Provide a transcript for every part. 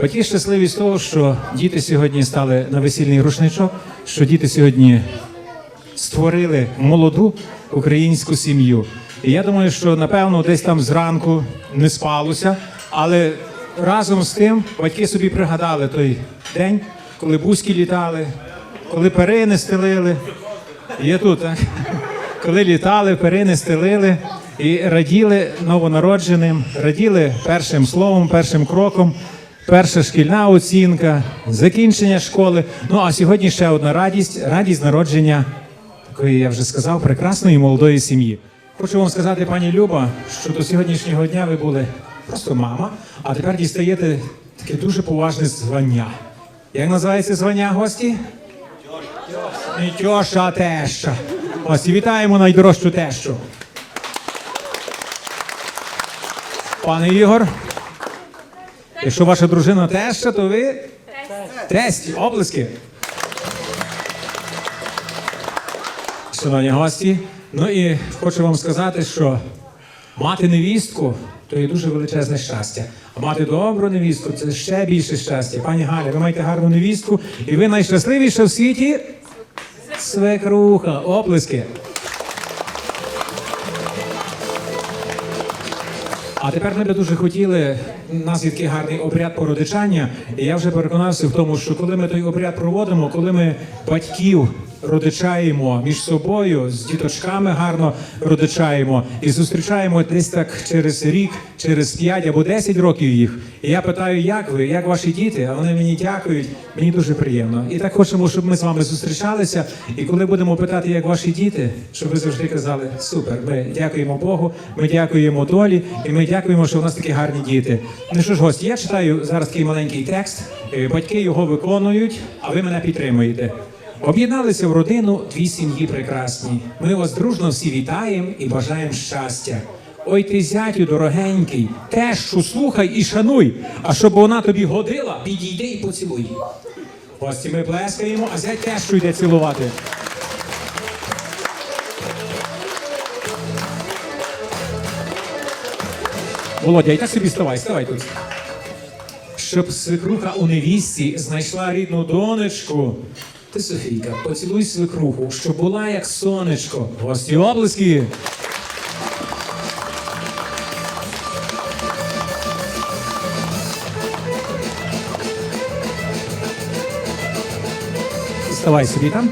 Батьки щасливі з того, що діти сьогодні стали на весільний рушничок, що діти сьогодні створили молоду українську сім'ю. І я думаю, що напевно десь там зранку не спалося, але разом з тим батьки собі пригадали той день, коли бузьки літали, коли перини стелили. Є тут, так? Коли літали, перини стелили і раділи новонародженим, раділи першим словом, першим кроком, перша шкільна оцінка, закінчення школи. Ну а сьогодні ще одна радість радість народження такої, я вже сказав, прекрасної молодої сім'ї. Хочу вам сказати, пані Люба, що до сьогоднішнього дня ви були просто мама, а тепер дістаєте таке дуже поважне звання. Як називається звання гості? Тьоша, теща. Ось і вітаємо найдорожчу тещу. Пане Ігор, якщо ваша дружина теща, то ви тесть. Облески. Шановні гості, ну і хочу вам сказати, що мати невістку то є дуже величезне щастя. А мати добру невістку це ще більше щастя. Пані Галя, ви маєте гарну невістку, і ви найщасливіша в світі свекруха. Оплески. А тепер ми би дуже хотіли. У нас є такий гарний обряд породичання. І я вже переконався в тому, що коли ми той обряд проводимо, коли ми батьків родичаємо між собою, з діточками гарно родичаємо і зустрічаємо десь так через рік, через 5 або 10 років їх. І я питаю, як ви, як ваші діти? А вони мені дякують. Мені дуже приємно. І так хочемо, щоб ми з вами зустрічалися. І коли будемо питати, як ваші діти, щоб ви завжди казали супер. Ми дякуємо Богу, ми дякуємо долі, і ми дякуємо, що у нас такі гарні діти. Ну що ж, гості, я читаю зараз такий маленький текст. Е, Батьки його виконують, а ви мене підтримуєте. Об'єдналися в родину дві сім'ї прекрасні. Ми вас дружно всі вітаємо і бажаємо щастя. Ой ти зятю дорогенький, тещу слухай і шануй, а щоб вона тобі годила, підійди і поцілуй. Гості ми плескаємо, а зять тещу йде цілувати. Володя, і так собі ставай, ставай тут. Щоб свекруха у невісті знайшла рідну донечку. Ти, Софійка, поцілуй свекруху, щоб була як сонечко. Гості облиски. Ставай собі там.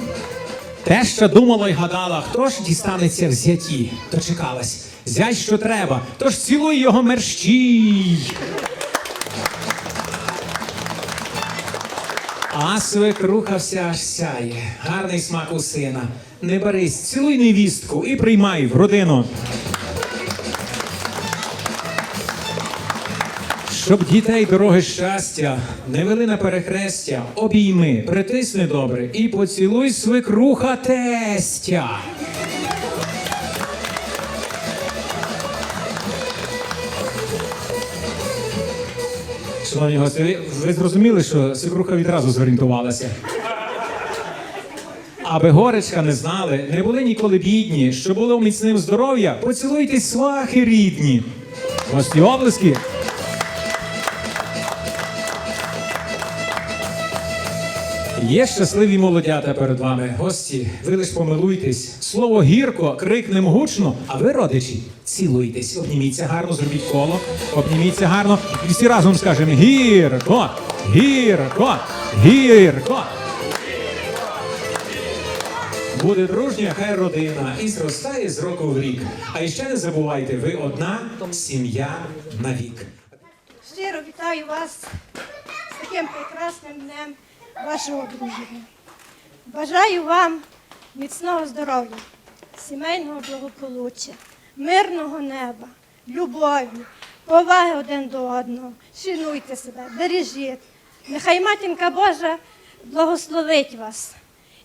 Те, що думала й гадала, хто ж дістанеться в зяті, дочекалась. Зять, що треба, тож цілуй його мерщій. А свекруха вся аж сяє, гарний смак у сина. Не берись, цілуй невістку і приймай в родину. Щоб дітей дороги щастя не вели на перехрестя, обійми, притисни добре і поцілуй свекруха тестя. Шановні гості, ви, ви зрозуміли, що свекруха відразу зорієнтувалася. Аби горечка не знали, не були ніколи бідні, що було міцним здоров'я, поцілуйтесь свахи рідні. Гості облиски. Є щасливі молодята перед вами. Гості, ви лиш помилуйтесь. Слово гірко, крикнем гучно, а ви, родичі, цілуйтесь. Обніміться гарно, зробіть коло, обніміться гарно. І всі разом скажемо гірко, гірко, гірко. Буде дружня, хай родина і зростає з року в рік. А ще не забувайте, ви одна сім'я навік. Щиро вітаю вас з таким прекрасним днем вашого одруження. Бажаю вам міцного здоров'я, сімейного благополуччя, мирного неба, любові, поваги один до одного. Шануйте себе, бережіть. Нехай матінка Божа благословить вас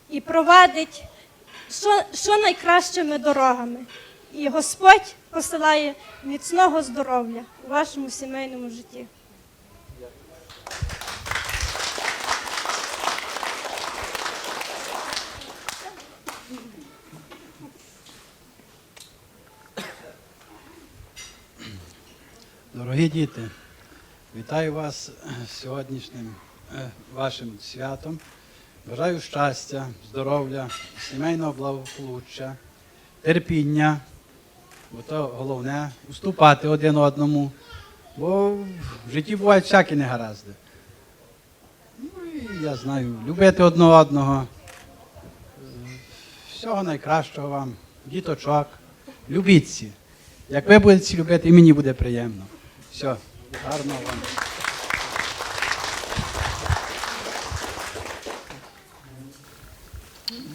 і провадить що, що найкращими дорогами. І Господь посилає міцного здоров'я у вашому сімейному житті. Дорогі діти, Вітаю вас сьогоднішнім е, вашим святом. Бажаю щастя, здоров'я, сімейного благополуччя, терпіння, бо то головне уступати один одному, бо в житті бувають всякі негаразди. Ну і я знаю, любити одне одного. Всього найкращого вам, діточок, любіться. Як ви будете любити, і мені буде приємно. Все, гарного вам.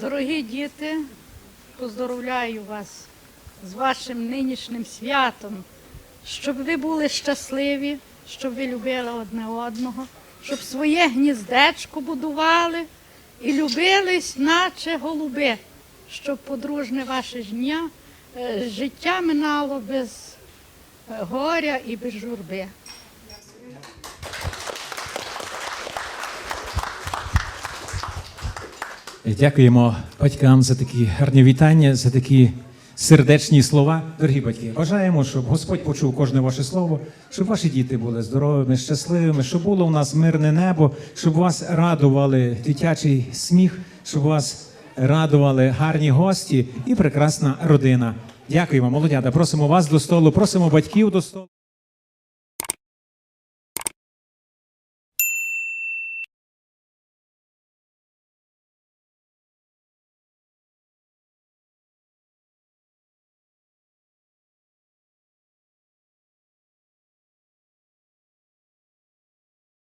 Дорогі діти, поздоровляю вас з вашим нинішнім святом, щоб ви були щасливі, щоб ви любили одне одного, щоб своє гніздечко будували і любились, наче голуби, щоб подружне ваше жня, е, життя минало без горя і без журби. Дякуємо батькам за такі гарні вітання, за такі сердечні слова. Дорогі батьки, бажаємо, щоб Господь почув кожне ваше слово, щоб ваші діти були здоровими, щасливими, щоб було у нас мирне небо, щоб вас радували дитячий сміх, щоб вас радували гарні гості і прекрасна родина. Дякуємо, молодята. Просимо вас до столу, просимо батьків до столу.